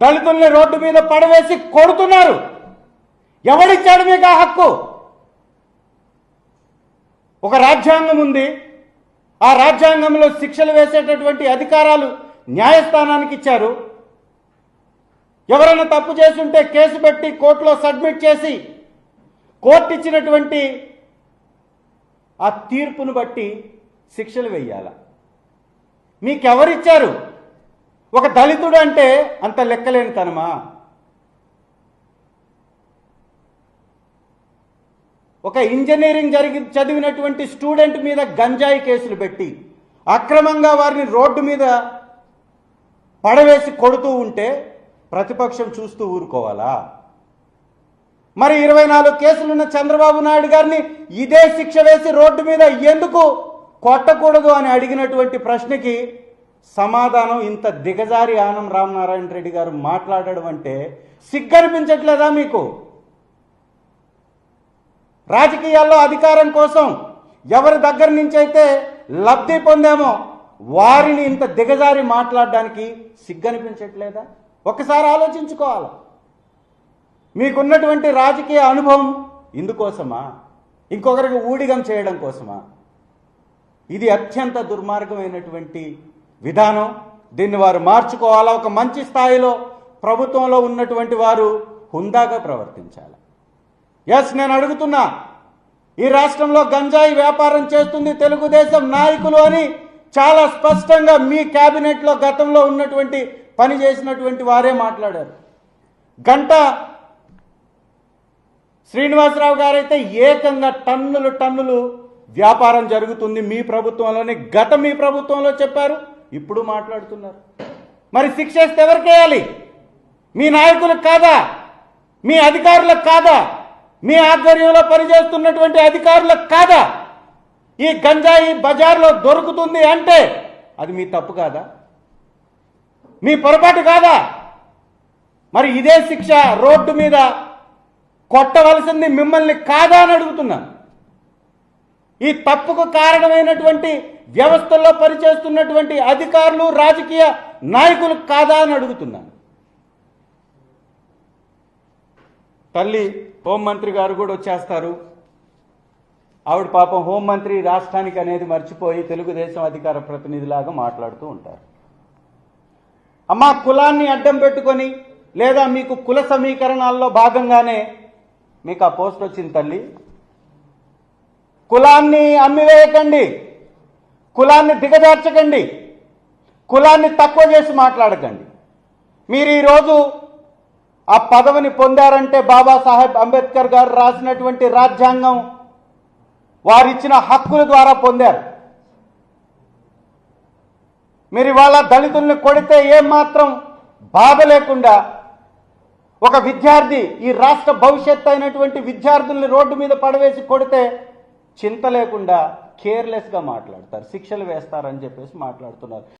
దళితుల్ని రోడ్డు మీద పడవేసి కొడుతున్నారు. ఎవడిచ్చాడు మీకు ఆ హక్కు? ఒక రాజ్యాంగం ఉంది. ఆ రాజ్యాంగంలో శిక్షలు వేసేటటువంటి అధికారాలు న్యాయస్థానానికి ఇచ్చారు. ఎవరైనా తప్పు చేసుంటే కేసు పెట్టి కోర్టులో సబ్మిట్ చేసి కోర్టు ఇచ్చినటువంటి ఆ తీర్పును బట్టి శిక్షలు వేయాల? మీకెవరిచ్చారు? ఒక దళితుడు అంటే అంత లెక్కలేని తనమా ఒక ఇంజనీరింగ్ జరిగి చదివినటువంటి స్టూడెంట్ మీద గంజాయి కేసులు పెట్టి అక్రమంగా వారిని రోడ్డు మీద పడవేసి కొడుతూ ఉంటే ప్రతిపక్షం చూస్తూ ఊరుకోవాలా? మరి ఇరవై నాలుగు కేసులున్న చంద్రబాబు నాయుడు గారిని ఇదే శిక్ష వేసి రోడ్డు మీద ఎందుకు కొట్టకూడదు అని అడిగినటువంటి ప్రశ్నకి సమాధానం ఇంత దిగజారి ఆనం రామనారాయణ రెడ్డి గారు మాట్లాడడం అంటే సిగ్గనిపించట్లేదా మీకు? రాజకీయాల్లో అధికారం కోసం ఎవరి దగ్గర నుంచి అయితే లబ్ధి పొందామో వారిని ఇంత దిగజారి మాట్లాడడానికి సిగ్గనిపించట్లేదా? ఒకసారి ఆలోచించుకోవాలి? మీకున్నటువంటి రాజకీయ అనుభవం ఇందుకోసమా? ఇంకొకరికి ఊడిగం చేయడం కోసమా? ఇది అత్యంత దుర్మార్గమైనటువంటి విధానం దీన్ని వారు మార్చుకోవాలా? ఒక మంచి స్థాయిలో ప్రభుత్వంలో ఉన్నటువంటి వారు హుందాగా ప్రవర్తించాలి. ఎస్ నేను అడుగుతున్నా ఈ రాష్ట్రంలో గంజాయి వ్యాపారం చేస్తుంది తెలుగుదేశం నాయకులు అని చాలా స్పష్టంగా మీ క్యాబినెట్లో గతంలో ఉన్నటువంటి పని చేసినటువంటి వారే మాట్లాడారు. గంట శ్రీనివాసరావు గారైతే ఏకంగా టన్నులు టన్నులు వ్యాపారం జరుగుతుంది మీ ప్రభుత్వంలోనే గత మీ ప్రభుత్వంలో చెప్పారు. ఇప్పుడు మాట్లాడుతున్నారు. మరి శిక్ష వేస్తే ఎవరికేయాలి మీ నాయకులకు కాదా? మీ అధికారులకు కాదా? మీ ఆధ్వర్యంలో పనిచేస్తున్నటువంటి అధికారులకు కాదా? ఈ గంజాయి బజార్లో దొరుకుతుంది అంటే అది మీ తప్పు కాదా? మీ పొరపాటు కాదా? మరి ఇదే శిక్ష రోడ్డు మీద కొట్టవలసింది మిమ్మల్ని కాదా అని అడుగుతున్నాను. ఈ తప్పుకు కారణమైనటువంటి వ్యవస్థల్లో పనిచేస్తున్నటువంటి అధికారులు రాజకీయ నాయకులు కాదా అని అడుగుతున్నాను. తల్లి హోంమంత్రి గారు కూడా వచ్చేస్తారు. ఆవిడ పాపం హోంమంత్రి రాష్ట్రానికి అనేది మర్చిపోయి తెలుగుదేశం అధికార ప్రతినిధిలాగా మాట్లాడుతూ ఉంటారు. అమ్మా కులాన్ని అడ్డం పెట్టుకొని లేదా మీకు కుల సమీకరణాల్లో భాగంగానే మీకు ఆ పోస్ట్ వచ్చింది తల్లి. కులాన్ని అమ్మివేయకండి. కులాన్ని దిగజార్చకండి. కులాన్ని తక్కువ చేసి మాట్లాడకండి. మీరు ఈరోజు ఆ పదవిని పొందారంటే బాబాసాహెబ్ అంబేద్కర్ గారు రాసినటువంటి రాజ్యాంగం వారిచ్చిన హక్కుల ద్వారా పొందారు. మీరు ఇవాళ దళితుల్ని కొడితే ఏమాత్రం బాధ లేకుండా ఒక విద్యార్థి ఈ రాష్ట్ర భవిష్యత్తు అయినటువంటి విద్యార్థుల్ని రోడ్డు మీద పడవేసి కొడితే చింత లేకుండా కేర్లెస్గా మాట్లాడతారు శిక్షలు వేస్తారని చెప్పేసి మాట్లాడుతున్నారు.